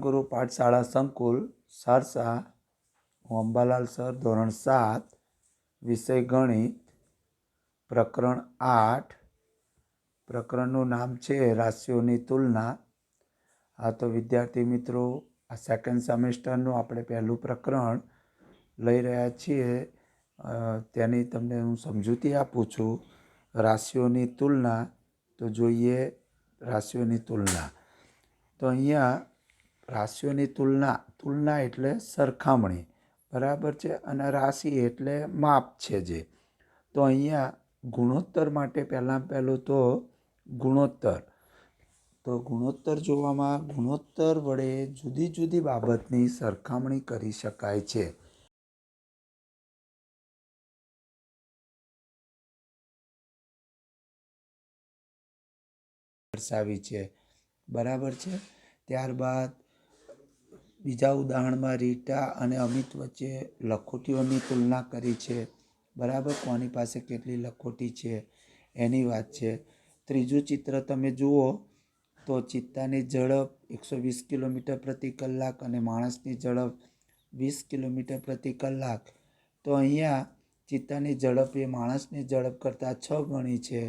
ગુરુ પાઠશાળા સંકુલ, સારસા અંબાલાલ સર, ધોરણ સાત, વિષય ગણિત, પ્રકરણ આઠ. પ્રકરણનું નામ છે રાશિઓની તુલના. આ તો વિદ્યાર્થી મિત્રો, આ સેકન્ડ સેમેસ્ટરનું આપણે પહેલું પ્રકરણ લઈ રહ્યા છીએ. તેની તમને હું સમજૂતી આપું છું. રાશિઓની તુલના, તો જોઈએ રાશિઓની તુલના. તો અહીંયા રાશિઓની તુલના તુલના એટલે સરખામણી, બરાબર છે? અને રાશિ એટલે માપ છે જે. તો અહીંયા ગુણોત્તર માટે પહેલાં પહેલું તો ગુણોત્તર. તો ગુણોત્તર જોવામાં ગુણોત્તર વડે જુદી જુદી બાબતની સરખામણી કરી શકાય છે. દર્શાવી છે. બરાબર છે? ત્યારબાદ બીજા ઉદાહરણમાં રીટા અને અમિત વચ્ચે લખોટીઓની તુલના કરી છે. બરાબર? કોની પાસે કેટલી લખોટી છે? એની વાત છે. ત્રીજું ચિત્ર તમે જુઓ તો ચિત્તાની ઝડપ એકસો વીસ કિલોમીટર પ્રતિ કલાક અને માણસની ઝડપ વીસ કિલોમીટર પ્રતિ કલાક. તો અહીંયા ચિત્તાની ઝડપ એ માણસની ઝડપ કરતાં છ ગણી છે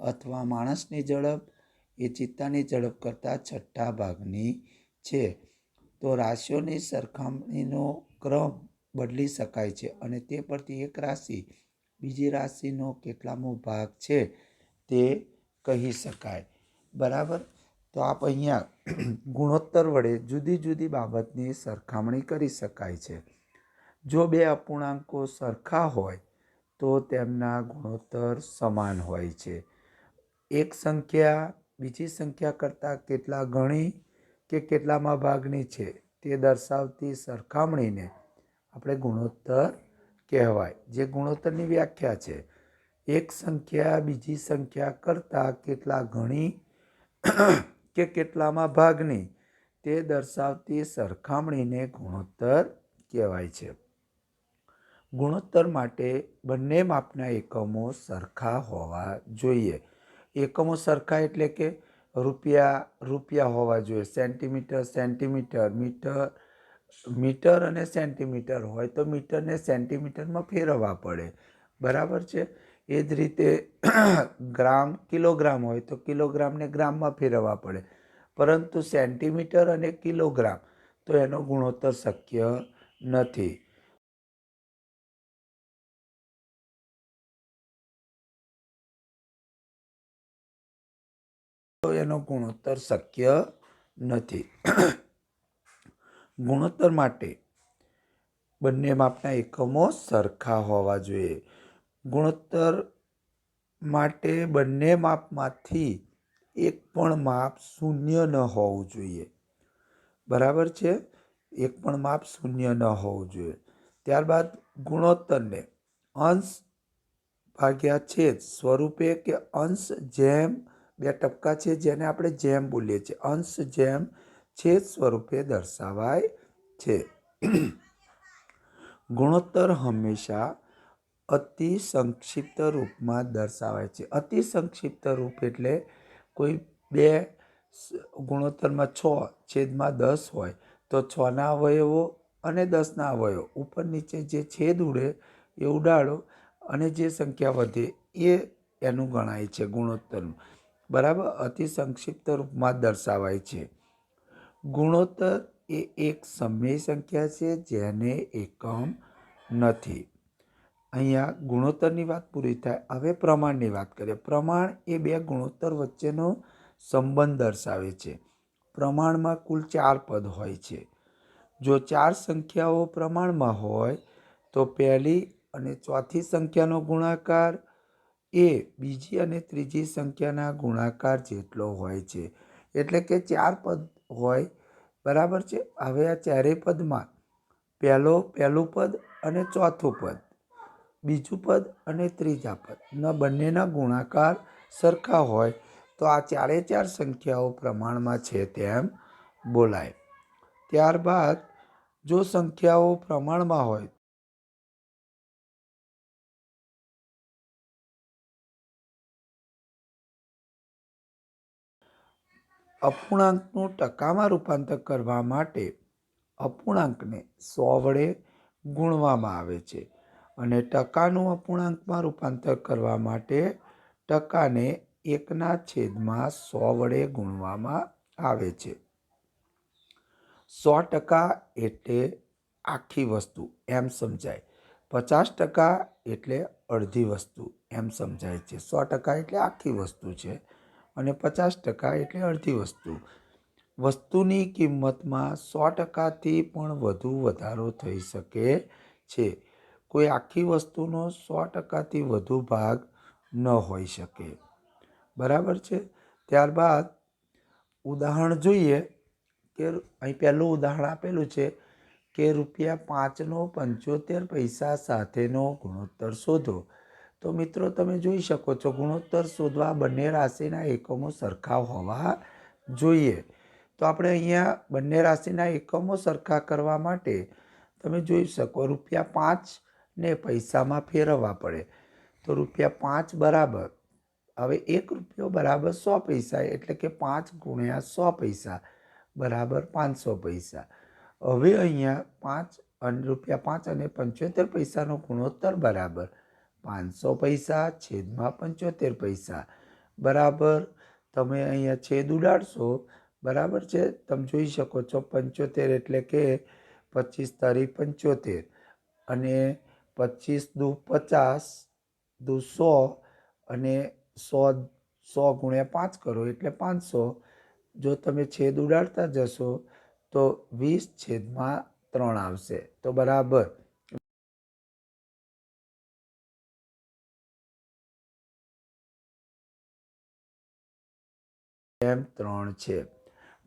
અથવા માણસની ઝડપ એ ચિત્તાની ઝડપ કરતાં છઠ્ઠા ભાગની છે. તો રાશિઓની સરખામણીનો ક્રમ બદલી શકાય છે અને તે પરથી એક રાશિ બીજી રાશિનો કેટલામો ભાગ છે તે કહી શકાય. બરાબર? તો આપ અહીંયા ગુણોત્તર વડે જુદી જુદી બાબતની સરખામણી કરી શકાય છે. જો બે અપૂર્ણાંકો સરખા હોય, તો તેમના ગુણોત્તર સમાન હોય છે. એક સંખ્યા બીજી સંખ્યા કરતાં કેટલા ગણી કે કેટલામાં ભાગની છે તે દર્શાવતી સરખામણીને આપણે ગુણોત્તર કહેવાય. જે ગુણોત્તરની વ્યાખ્યા છે, એક સંખ્યા બીજી સંખ્યા કરતાં કેટલા ગણી કે કેટલામાં ભાગની, તે દર્શાવતી સરખામણીને ગુણોત્તર કહેવાય છે. ગુણોત્તર માટે બંને માપના એકમો સરખા હોવા જોઈએ. એકમો સરખા એટલે કે રૂપિયા રૂપિયા હોવા જોઈએ. સેન્ટીમીટર સેન્ટીમીટર, મીટર મીટર અને સેન્ટીમીટર હોય તો મીટરને સેન્ટીમીટરમાં ફેરવવા પડે. બરાબર છે? એ જ રીતે ગ્રામ, કિલોગ્રામ હોય તો કિલોગ્રામને ગ્રામમાં ફેરવવા પડે. પરંતુ સેન્ટીમીટર અને કિલોગ્રામ તો એનો ગુણોત્તર શક્ય નથી. તો એનો ગુણોત્તર શક્ય નથી. ગુણોત્તર માટે બંને માપના એકમો સરખા હોવા જોઈએ. ગુણોત્તર માટે બંને માપમાંથી એક પણ માપ શૂન્ય ન હોવું જોઈએ. બરાબર છે? એક પણ માપ શૂન્ય ન હોવું જોઈએ. ત્યારબાદ ગુણોત્તરને અંશ ભાગ્યા છેદ સ્વરૂપે કે અંશ જેમ બે ટપકા છે જેને આપણે જેમ બોલીએ છીએ. અંશ જેમ છેદ સ્વરૂપે દર્શાવાય છે. ગુણોત્તર હંમેશા અતિ સંક્ષિપ્ત રૂપમાં દર્શાવાય છે. અતિ સંક્ષિપ્ત રૂપ એટલે કોઈ બે ગુણોત્તરમાં છ છેદમાં દસ હોય તો છના અવયવો અને દસના અવયવો. ઉપર નીચે જે છેદ ઉડે એ ઉડાડો અને જે સંખ્યા વધે એ એનું ગણાય છે ગુણોત્તરનું. બરાબર? અતિ સંક્ષિપ્ત રૂપમાં દર્શાવાય છે. ગુણોત્તર એ એક સમય સંખ્યા છે જેને એકમ નથી. અહીંયા ગુણોત્તરની વાત પૂરી થાય. હવે પ્રમાણની વાત કરીએ. પ્રમાણ એ બે ગુણોત્તર વચ્ચેનો સંબંધ દર્શાવે છે. પ્રમાણમાં કુલ ચાર પદ હોય છે. જો ચાર સંખ્યાઓ પ્રમાણમાં હોય તો પહેલી અને ચોથી સંખ્યાનો ગુણાકાર એ બીજી અને ત્રીજી સંખ્યાના ગુણાકાર જેટલો હોય છે. એટલે કે ચાર પદ હોય, બરાબર છે? હવે આ ચારેય પદમાં પહેલો, પહેલું પદ અને ચોથું પદ, બીજું પદ અને ત્રીજા પદ, ના બંનેના ગુણાકાર સરખા હોય, તો આ ચારે ચાર સંખ્યાઓ પ્રમાણમાં છે તેમ બોલાય. ત્યારબાદ જો સંખ્યાઓ પ્રમાણમાં હોય અપૂર્ણાંકનું ટકામાં રૂપાંતર કરવા માટે અપૂર્ણાંકને સો વડે ગુણવામાં આવે છે અને ટકાનું અપૂર્ણાંકમાં રૂપાંતર કરવા માટે ટકાને એકના છેદમાં સો વડે ગુણવામાં આવે છે. સો ટકા એટલે આખી વસ્તુ એમ સમજાય. પચાસ ટકા એટલે અડધી વસ્તુ એમ સમજાય છે. સો ટકા એટલે આખી વસ્તુ છે. અને પચાસ ટકા એટલે અડધી વસ્તુ. વસ્તુની કિંમતમાં સો ટકાથી પણ વધુ વધારો થઈ શકે છે. કોઈ આખી વસ્તુનો સો ટકાથી વધુ ભાગ ન હોઈ શકે. બરાબર છે? ત્યારબાદ ઉદાહરણ જોઈએ કે અહીં પહેલું ઉદાહરણ આપેલું છે કે રૂપિયા પાંચનો પંચોતેર પૈસા સાથેનો ગુણોત્તર શોધો. તો મિત્રો તમે જોઈ શકો છો, ગુણોત્તર શોધવા બંને રાશિના એકમો સરખા હોવા જોઈએ. તો આપણે અહીંયા બંને રાશિના એકમો સરખા કરવા માટે તમે જોઈ શકો, રૂપિયા પાંચને પૈસામાં ફેરવવા પડે. તો રૂપિયા પાંચ બરાબર, હવે એક રૂપિયો બરાબર સો પૈસા, એટલે કે પાંચ ગુણ્યા સો પૈસા બરાબર પાંચસો પૈસા. હવે અહીંયા પાંચ અને, રૂપિયા પાંચ અને પંચોતેર પૈસાનો ગુણોત્તર બરાબર. પાંચસો પૈસા, છેદમાં પંચોતેર પૈસા. બરાબર? તમે અહીંયા છેદ ઉડાડશો, બરાબર છે? તમે જોઈ શકો છો પંચોતેર એટલે કે પચીસ તારીખ પંચોતેર. અને પચીસ દુ પચાસ દુ સો અને સો સો ગુણ્યા પાંચ કરો એટલે પાંચસો. જો તમે છેદ ઉડાડતા જશો તો વીસ છેદમાં ત્રણ આવશે. તો બરાબર. એમ ત્રણ છે.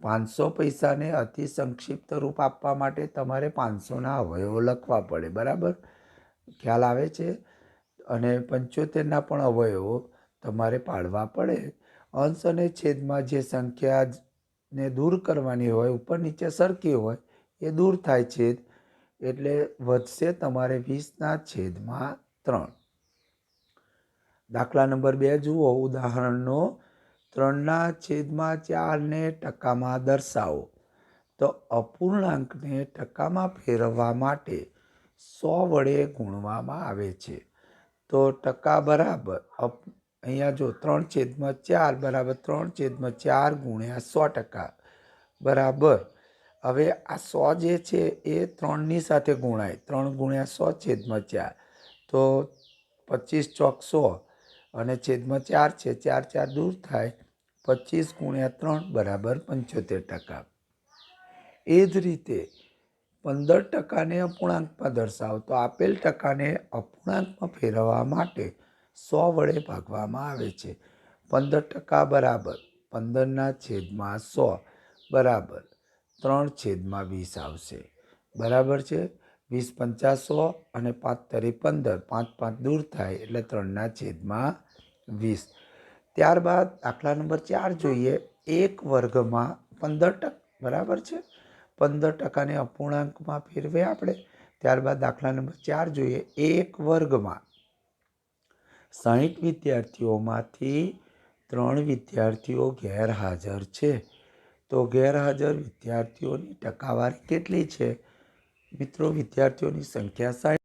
પાંચસો પૈસાને અતિ સંક્ષિપ્ત રૂપ આપવા માટે તમારે પાંચસોના અવયવો લખવા પડે, બરાબર? ખ્યાલ આવે છે? અને પંચોતેરના પણ અવયવો તમારે પાડવા પડે. અંશ અને છેદમાં જે સંખ્યાને દૂર કરવાની હોય, ઉપર નીચે સરખી હોય, એ દૂર થાય છેદ, એટલે વધશે તમારે વીસના છેદમાં ત્રણ. દાખલા નંબર બે જુઓ, ઉદાહરણનો ત્રણના છેદમાં ચારને ટકામાં દર્શાવો. તો અપૂર્ણાંકને ટકામાં ફેરવવા માટે સો વડે ગુણવામાં આવે છે. તો ટકા બરાબર, અપ, અહીંયા જો ત્રણ છેદમાં ચાર બરાબર ત્રણ છેદમાં ચાર ગુણ્યા સો ટકા. બરાબર. હવે આ સો જે છે એ ત્રણની સાથે ગુણાય. ત્રણ ગુણ્યા સો છેદમાં ચાર. તો પચીસ ચોક સો. અને છેદમાં ચાર છે. ચાર ચાર દૂર થાય પચીસ ગુણ્યા ત્રણ બરાબર પંચોતેર ટકા. એ જ રીતે પંદર ટકાને અપૂર્ણાંકમાં દર્શાવો તો આપેલ ટકાને અપૂર્ણાંકમાં ફેરવવા માટે સો વડે ભાગવામાં આવે છે. પંદર ટકા બરાબર. પંદરના છેદમાં સો બરાબર. ત્રણ છેદમાં વીસ આવશે. બરાબર છે? વીસ પંચાસો અને પાંચ તરી પંદર. પાંચ પાંચ દૂર થાય એટલે ત્રણના છેદમાં વીસ. ત્યારબાદ દાખલા નંબર ચાર જોઈએ. એક વર્ગમાં પંદર ટકા, બરાબર છે? પંદર ટકાને અપૂર્ણાંકમાં ફેરવે આપણે. ત્યારબાદ દાખલા નંબર ચાર જોઈએ. એક વર્ગમાં સાહીઠ વિદ્યાર્થીઓમાંથી ત્રણ વિદ્યાર્થીઓ ગેરહાજર છે. તો ગેરહાજર વિદ્યાર્થીઓની ટકાવારી કેટલી છે? મિત્રો, વિદ્યાર્થીઓની સંખ્યા સાઠ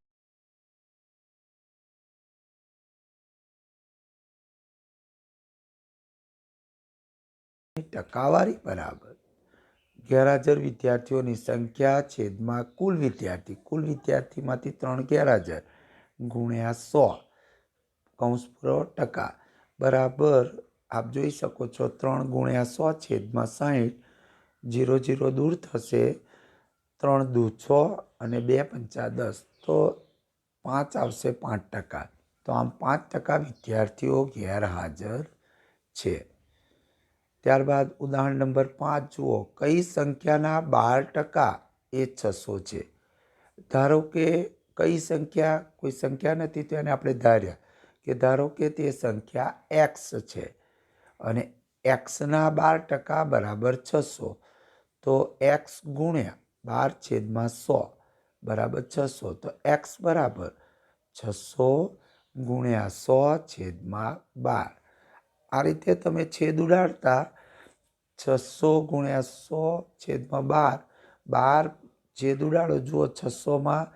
ટકાવારી બરાબર. ગેરહાજર વિદ્યાર્થીઓની સંખ્યા છેદમાં કુલ વિદ્યાર્થી. કુલ વિદ્યાર્થીમાંથી ત્રણ ગેરહાજર, ગુણ્યા સો કૌંસ પૂરો ટકા. બરાબર, આપ જોઈ શકો છો, ત્રણ ગુણ્યા સો છેદમાં સાહીઠ જીરો જીરો દૂર થશે. ત્રણ દુ છ અને બે પંચા દસ. તો પાંચ આવશે પાંચ ટકા. તો આમ પાંચ ટકા વિદ્યાર્થીઓ ગેરહાજર છે. ત્યારબાદ ઉદાહરણ નંબર પાંચ જુઓ. કઈ સંખ્યાના બાર ટકા એ છસો છે? ધારો કે કઈ સંખ્યા? કોઈ સંખ્યા નથી તો એને આપણે ધાર્યા કે ધારો કે તે સંખ્યા એક્સ છે. અને એક્સના બાર ટકા બરાબર છસો. તો એક્સ ગુણ્યા બાર છેદમાં સો, બરાબર છસો. તો એક્સ બરાબર છસો ગુણ્યા સો છેદમાં બાર. આ રીતે તમે છેદ ઉડાડતા છસો ગુણ્યા સો છેદમાં બાર બાર છેદ ઉડાડો, જુઓ છસોમાં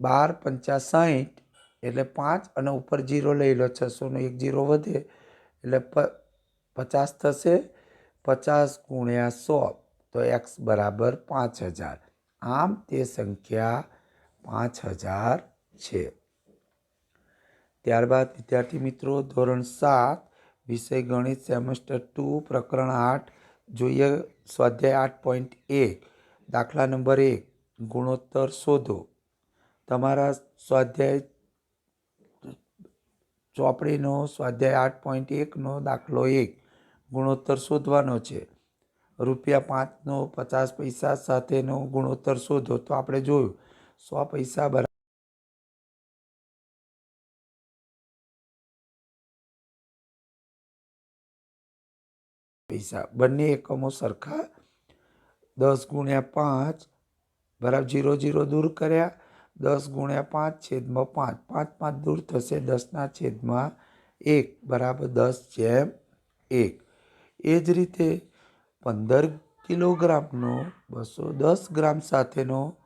બાર પંચા સાહીઠ, એટલે પાંચ અને ઉપર જીરો લઈ લો, છસોનો એક જીરો વધે, એટલે પ પચાસ થશે, પચાસ ગુણ્યા સો. તો એક્સ બરાબર પાંચ હજાર. આમ તે સંખ્યા પાંચ હજાર છે. ત્યારબાદ, વિદ્યાર્થી મિત્રો, ધોરણ સાત, વિષય ગણિત સેમેસ્ટર ટુ, પ્રકરણ આઠ, જોઈએ સ્વાધ્યાય આઠ પોઈન્ટ એક, દાખલા નંબર એક, ગુણોત્તર શોધો. તમારા સ્વાધ્યાય ચોપડીનો સ્વાધ્યાય આઠ પોઈન્ટ એકનો દાખલો એક, ગુણોત્તર શોધવાનો છે. રૂપિયા પાંચનો, પચાસ પૈસા સાથેનો ગુણોત્તર શોધો તો આપણે જોયું. સો પૈસા બરાબર. પૈસા. બંને એકમો સરખા. દસ ગુણ્યા પાંચ બરાબર જીરો જીરો દૂર કર્યા. દસ ગુણ્યા પાંચ છેદમાં પાંચ. પાંચ પાંચ દૂર થશે દસના છેદમાં એક બરાબર દસ જેમ એક. એ જ રીતે પંદર કિલોગ્રામનો, બસો દસ ગ્રામ સાથેનો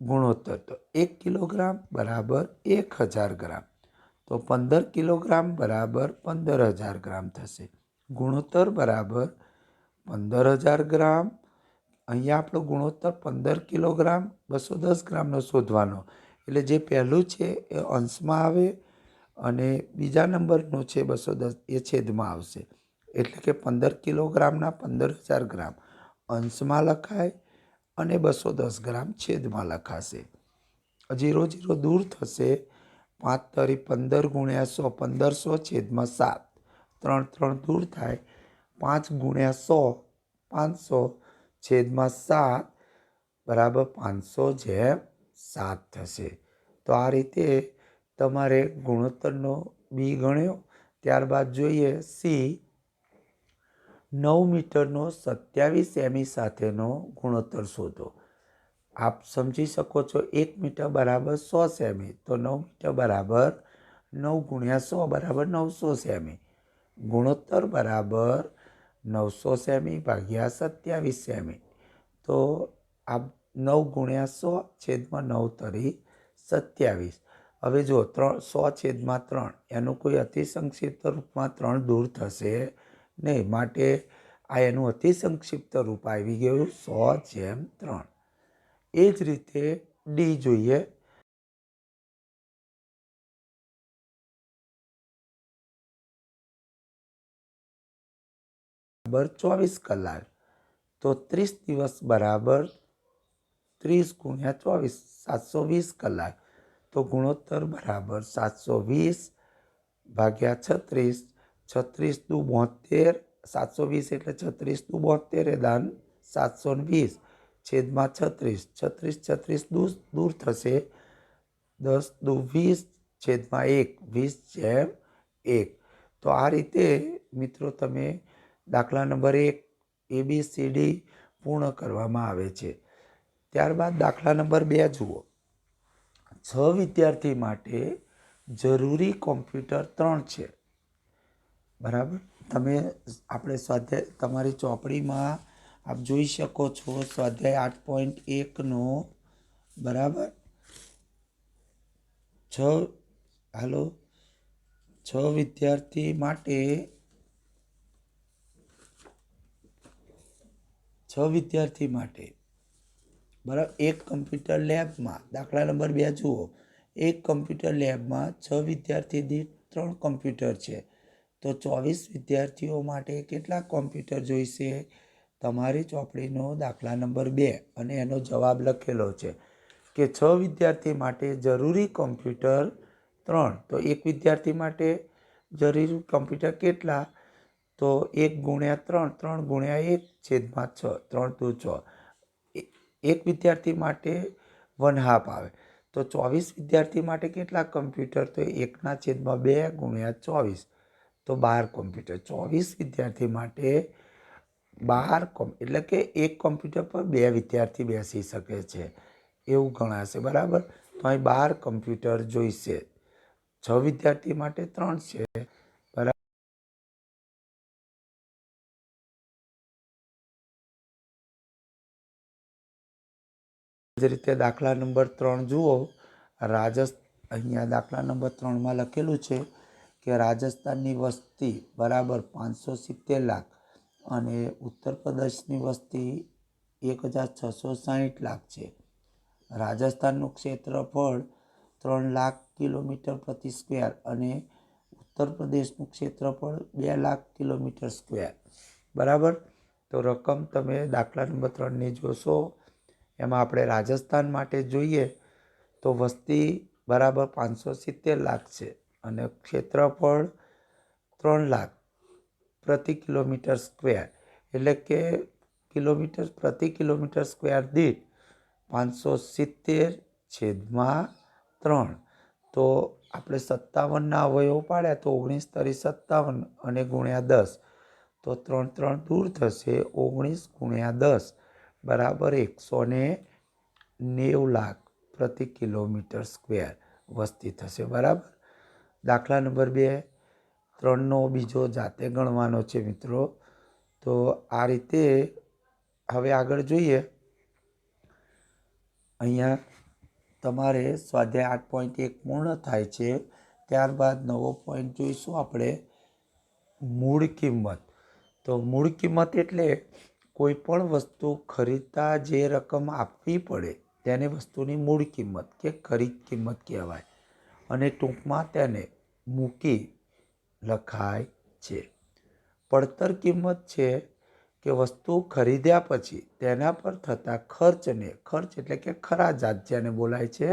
ગુણોત્તર. તો એક કિલોગ્રામ બરાબર એક હજાર ગ્રામ. તો પંદર કિલોગ્રામ બરાબર પંદર હજાર ગ્રામ થશે. ગુણોત્તર બરાબર પંદર હજાર ગ્રામ. અહીંયા આપણો ગુણોત્તર પંદર કિલોગ્રામ, બસો દસ ગ્રામનો શોધવાનો. એટલે જે પહેલું છે એ અંશમાં આવે અને બીજા નંબરનું છે બસો દસ, એ છેદમાં આવશે. એટલે કે પંદર કિલોગ્રામના પંદર હજાર ગ્રામ. અંશમાં લખાય અને બસો દસ ગ્રામ છેદમાં લખાશે. જીરો જીરો દૂર થશે. પાંચ તરી પંદર ગુણ્યા સો પંદરસો છેદમાં સાત. ત્રણ ત્રણ દૂર થાય. પાંચ ગુણ્યા સો પાંચસો છેદમાં સાત બરાબર પાંચસો જેમ સાત થશે. તો આ રીતે તમારે ગુણોત્તરનો બી ગણ્યો. ત્યારબાદ જોઈએ સી નવ મીટરનો સત્યાવીસ એમી સાથેનો ગુણોત્તર શોધો. આપ સમજી શકો છો એક મીટર બરાબર સો સેમી, તો નવ મીટર બરાબર નવ ગુણ્યા સો બરાબર નવસો સેમી. ગુણોત્તર બરાબર નવસો સેમી ભાગ્યા સત્યાવીસ સેમી. તો આ નવ ગુણ્યા સો છેદમાં નવ તરી સત્યાવીસ. હવે જો ત્રણ, સો છેદમાં ત્રણ, એનું કોઈ અતિ સંક્ષિપ્ત રૂપમાં ત્રણ દૂર થશે નહીં માટે આ એનું અતિ સંક્ષિપ્ત રૂપ આવી ગયું સો જેમ ત્રણ. એ જ રીતે ડી જોઈએ. બરાબર ચોવીસ કલાક. તો ત્રીસ દિવસ બરાબર ત્રીસ ગુણ્યા ચોવીસ, સાતસો વીસ કલાક. તો ગુણોત્તર બરાબર સાતસો વીસ ભાગ્યા છત્રીસ છત્રીસ દુ બોતેર સાતસો વીસ એટલે છત્રીસ દુ બોતેર એ દાન સાતસો વીસ. છેદમાં છત્રીસ. છત્રીસ છત્રીસ દૂર દૂર થશે. દસ દુ વીસ, છેદમાં એક. વીસ જેમ એક. તો આ રીતે મિત્રો તમે દાખલા નંબર એક, એ બી સી ડી પૂર્ણ કરવામાં આવે છે. ત્યારબાદ દાખલા નંબર બે જુઓ. છ વિદ્યાર્થી માટે જરૂરી કોમ્પ્યુટર ત્રણ છે. બરાબર? તમે આપણે સ્વાધ્યાય, તમારી ચોપડીમાં આપ જોઈ શકો છો સ્વાધ્યાય આઠ પોઈન્ટ એકનો, બરાબર? છ, હાલો? છ વિદ્યાર્થી માટે છ વિદ્યાર્થી માટે, બરાબર? એક કમ્પ્યુટર લેબમાં, દાખલા નંબર બે જુઓ. એક કમ્પ્યુટર લેબમાં છ વિદ્યાર્થી દીઠ ત્રણ કમ્પ્યુટર છે. તો ચોવીસ વિદ્યાર્થીઓ માટે કેટલા કોમ્પ્યુટર જોઈશે? તમારી ચોપડીનો દાખલા નંબર બે અને એનો જવાબ લખેલો છે કે છ વિદ્યાર્થી માટે જરૂરી કોમ્પ્યુટર ત્રણ. તો એક વિદ્યાર્થી માટે જરૂરી કોમ્પ્યુટર કેટલા? તો એક ગુણ્યા ત્રણ. ત્રણ ગુણ્યા એક છેદમાં છ. ત્રણ દુ છ. એક વિદ્યાર્થી માટે વન હાફ આવે. તો ચોવીસ વિદ્યાર્થી માટે કેટલા કમ્પ્યુટર? તો એકના છેદમાં બે ગુણ્યા ચોવીસ. તો બાર કોમ્પ્યુટર. ચોવીસ વિદ્યાર્થી માટે બાર કોમ, એટલે કે એક કોમ્પ્યુટર પર બે વિદ્યાર્થી બેસી શકે છે. એવું ગણાશે, બરાબર? તો અહીં બાર કોમ્પ્યુટર જોઈશે. છ વિદ્યાર્થી માટે ત્રણ છે. બરાબર? રીતે દાખલા નંબર ત્રણ જુઓ, રાજસ્થ, અહીંયા દાખલા નંબર ત્રણમાં લખેલું છે. કે રાજસ્થાનની વસ્તી બરાબર પાંચસો સિત્તેર લાખ અને ઉત્તર પ્રદેશની વસ્તી એક હજાર છસો સાહીઠ લાખ છે. રાજસ્થાનનું ક્ષેત્રફળ ત્રણ લાખ કિલોમીટર પ્રતિ સ્ક્વેર અને ઉત્તર પ્રદેશનું ક્ષેત્રફળ બે લાખ કિલોમીટર સ્ક્વેર. બરાબર? તો રકમ તમે દાખલા નંબર ત્રણની જોશો. એમાં આપણે રાજસ્થાન માટે જોઈએ તો વસ્તી બરાબર પાંચસો સિત્તેર લાખ છે. અને ક્ષેત્રફળ ત્રણ લાખ પ્રતિ કિલોમીટર સ્ક્વેર. એટલે કે કિલોમીટર પ્રતિ કિલોમીટર સ્ક્વેર દીઠ પાંચસો સિત્તેર છેદમાં ત્રણ. તો આપણે સત્તાવનના અવયવો પાડ્યા તો ઓગણીસ તરી સત્તાવન અને ગુણ્યા દસ. તો ત્રણ ત્રણ દૂર થશે ઓગણીસ ગુણ્યા દસ બરાબર એકસો ને નેવું લાખ પ્રતિ કિલોમીટર સ્ક્વેર વસ્તી થશે બરાબર? દાખલા નંબર બે, ત્રણનો બીજો જાતે ગણવાનો છે મિત્રો. તો આ રીતે હવે આગળ જોઈએ. અહીંયા તમારે સ્વાધ્યાય આઠ પોઈન્ટ એક પૂર્ણ થાય છે. ત્યારબાદ નવો પોઈન્ટ જોઈશું આપણે. મૂળ કિંમત. તો મૂળ કિંમત એટલે કોઈ પણ વસ્તુ ખરીદતા જે રકમ આપવી પડે, તેને વસ્તુની મૂળ કિંમત કે ખરીદ કિંમત કહેવાય. અને ટૂંકમાં તેને મૂકી લખાય છે. પડતર કિંમત છે કે વસ્તુ ખરીદ્યા પછી તેના પર થતા ખર્ચને, ખર્ચ એટલે કે ખરાજાત જેને બોલાય છે,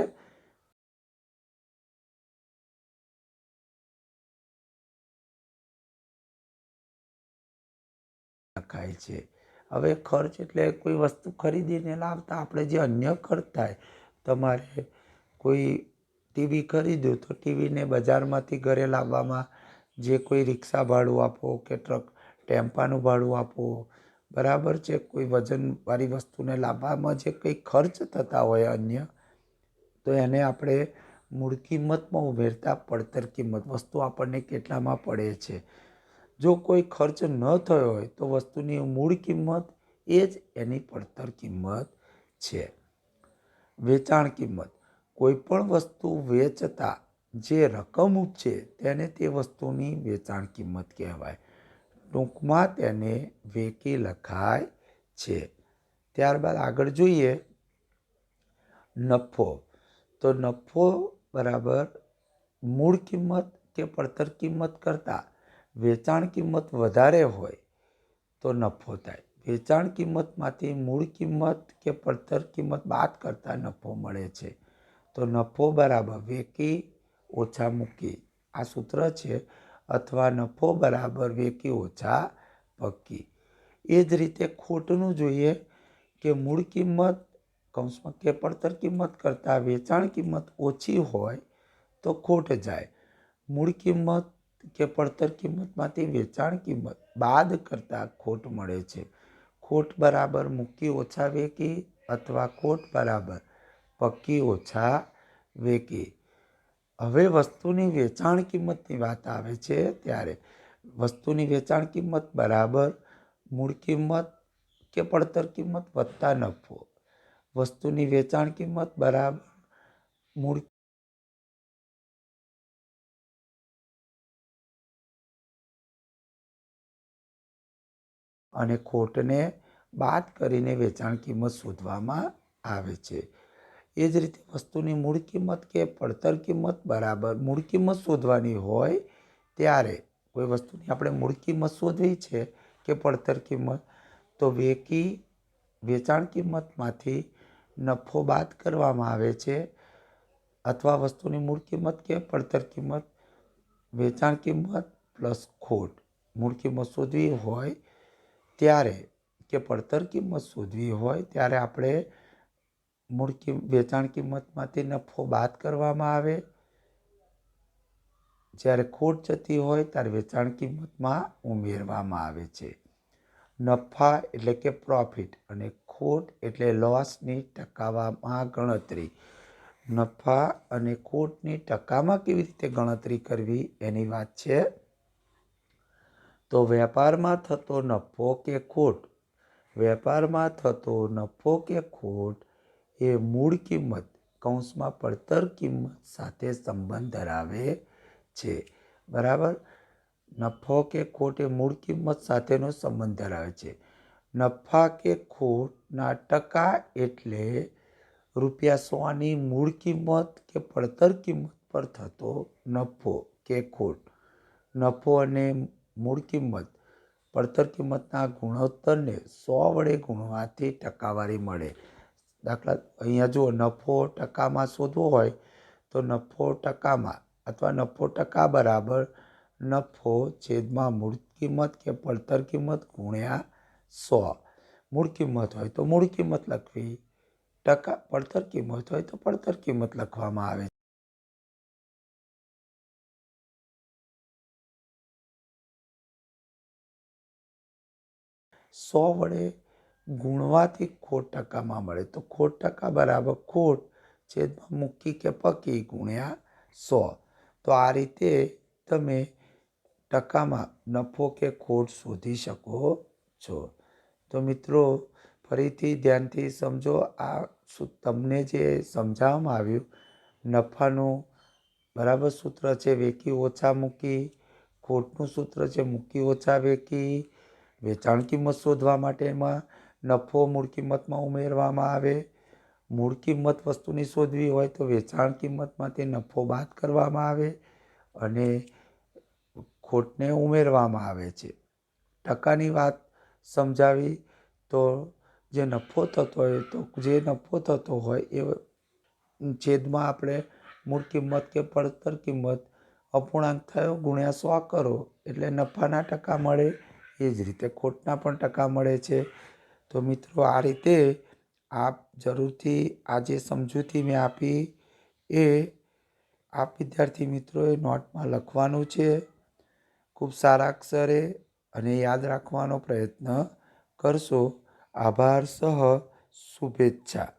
લખાય છે. હવે ખર્ચ એટલે કોઈ વસ્તુ ખરીદીને લાવતા આપણે જે અન્ય ખર્ચ થાય તમારે કોઈ ટીવી ખરીદ્યું તો ટીવીને બજારમાંથી ઘરે લાવવામાં જે કોઈ રિક્ષા ભાડું આપો કે ટ્રક ટેમ્પાનું ભાડું આપો, બરાબર છે? કોઈ વજનવાળી વસ્તુને લાવવામાં જે કંઈ ખર્ચ થતા હોય અન્ય, તો એને આપણે મૂળ કિંમતમાં ઉમેરતા પડતર કિંમત. વસ્તુ આપણને કેટલામાં પડે છે? જો કોઈ ખર્ચ ન થયો હોય તો વસ્તુની મૂળ કિંમત એ જ એની પડતર કિંમત છે. વેચાણ કિંમત. કોઈ પણ વસ્તુ વેચતા જે રકમ ઉપજે તેને તે વસ્તુની વેચાણ કિંમત કહેવાય. ટૂંકમાં તેને વેકી લખાય છે. ત્યારબાદ આગળ જોઈએ નફો. તો નફો બરાબર મૂળ કિંમત કે પડતર કિંમત કરતાં વેચાણ કિંમત વધારે હોય તો નફો થાય. વેચાણ કિંમતમાંથી મૂળ કિંમત કે પડતર કિંમત બાદ કરતાં નફો મળે છે. તો નફો બરાબર વેકી ઓછા મૂકી. આ સૂત્ર છે, અથવા નફો બરાબર વેકી ઓછા પક્કી એ જ રીતે ખોટનું જોઈએ કે મૂળ કિંમત કૌંસમાં કે પડતર કિંમત કરતાં વેચાણ કિંમત ઓછી હોય તો ખોટ જાય. મૂળ કિંમત કે પડતર કિંમતમાંથી વેચાણ કિંમત બાદ કરતાં ખોટ મળે છે. ખોટ બરાબર મૂકી ઓછા વેકી અથવા ખોટ બરાબર પક્કી ઓછા વેકી હવે વસ્તુની વેચાણ કિંમતની વાત આવે છે ત્યારે વસ્તુની વેચાણ કિંમત બરાબર મૂળ કિંમત કે પડતર કિંમત વત્તા નફો? વસ્તુની વેચાણ કિંમત બરાબર મૂળ અને ખોટને બાદ કરીને વેચાણ કિંમત શોધવામાં આવે છે. એ જ રીતે વસ્તુની મૂળ કિંમત કે પડતર કિંમત બરાબર મૂળ કિંમત શોધવાની હોય ત્યારે કોઈ વસ્તુની આપણે મૂળ કિંમત શોધવી છે કે પડતર કિંમત, તો વેકી, વેચાણ કિંમતમાંથી નફો બાદ કરવામાં આવે છે. અથવા વસ્તુની મૂળ કિંમત કે પડતર કિંમત, વેચાણ કિંમત પ્લસ ખોટ મૂળ કિંમત શોધવી હોય ત્યારે, કે પડતર કિંમત શોધવી હોય ત્યારે આપણે મૂળ કિંમ, વેચાણ કિંમતમાંથી નફો બાદ કરવામાં આવે. જ્યારે ખોટ જતી હોય ત્યારે વેચાણ કિંમતમાં ઉમેરવામાં આવે છે. નફા એટલે કે પ્રોફિટ અને ખોટ એટલે લોસની ટકાવામાં ગણતરી. નફા અને ખોટની ટકામાં કેવી રીતે ગણતરી કરવી એની વાત છે? તો વેપારમાં થતો નફો કે ખોટ? વેપારમાં થતો નફો કે ખોટ એ મૂળ કિંમત કૌંસમાં પડતર કિંમત સાથે સંબંધ ધરાવે છે. બરાબર? નફો કે ખોટ એ મૂળ કિંમત સાથેનો સંબંધ ધરાવે છે. નફા કે ખોટના ટકા એટલે રૂપિયા સોની મૂળ કિંમત કે પડતર કિંમત પર થતો નફો કે ખોટ. નફો અને મૂળ કિંમત પડતર કિંમતના ગુણોત્તરને સો વડે ગુણવાથી ટકાવારી મળે. દાખલા અહીંયા જુઓ, નફો ટકામાં શોધવો હોય તો નફો ટકામાં અથવા નફો ટકા બરાબર નફો છેદમાં મૂળ કિંમત કે પડતર કિંમત ગુણ્યા સો. મૂળ કિંમત હોય તો મૂળ કિંમત લખવી, ટકા પડતર કિંમત હોય તો પડતર કિંમત લખવામાં આવે સો વડે ગુણવાથી ખોટ ટકામાં મળે. તો ખોટ ટકા બરાબર ખોટ છેદમાં મૂકી કે પકી ગુણ્યા સો. તો આ રીતે તમે ટકામાં નફો કે ખોટ શોધી શકો છો. તો મિત્રો, ફરીથી ધ્યાનથી સમજો, આ શું તમને જે સમજાવવામાં આવ્યું, નફાનું બરાબર સૂત્ર છે, વેકી ઓછા મૂકી, ખોટનું સૂત્ર છે, મૂકી ઓછા વેકી, વેચાણ કિંમત શોધવા માટેમાં નફો મૂળ કિંમતમાં ઉમેરવામાં આવે, મૂળ કિંમત વસ્તુની શોધવી હોય તો વેચાણ કિંમતમાંથી નફો બાદ કરવામાં આવે અને ખોટને ઉમેરવામાં આવે છે. ટકાની વાત સમજાવી તો જે નફો થતો હોય તો જે નફો થતો હોય એ છેદમાં આપણે મૂળ કિંમત કે પડતર કિંમત અપૂર્ણાંક થયો ગુણ્યા સો કરો એટલે નફાના ટકા મળે, એ જ રીતે ખોટના પણ ટકા મળે છે. તો મિત્રો, આ રીતે આપ જરૂરથી આ જે સમજૂતી મેં આપી. એ આપ વિદ્યાર્થી મિત્રોએ નોટમાં લખવાનું છે. ખૂબ સારા અક્ષરે અને યાદ રાખવાનો પ્રયત્ન કરશો. આભાર, સહ, શુભેચ્છા.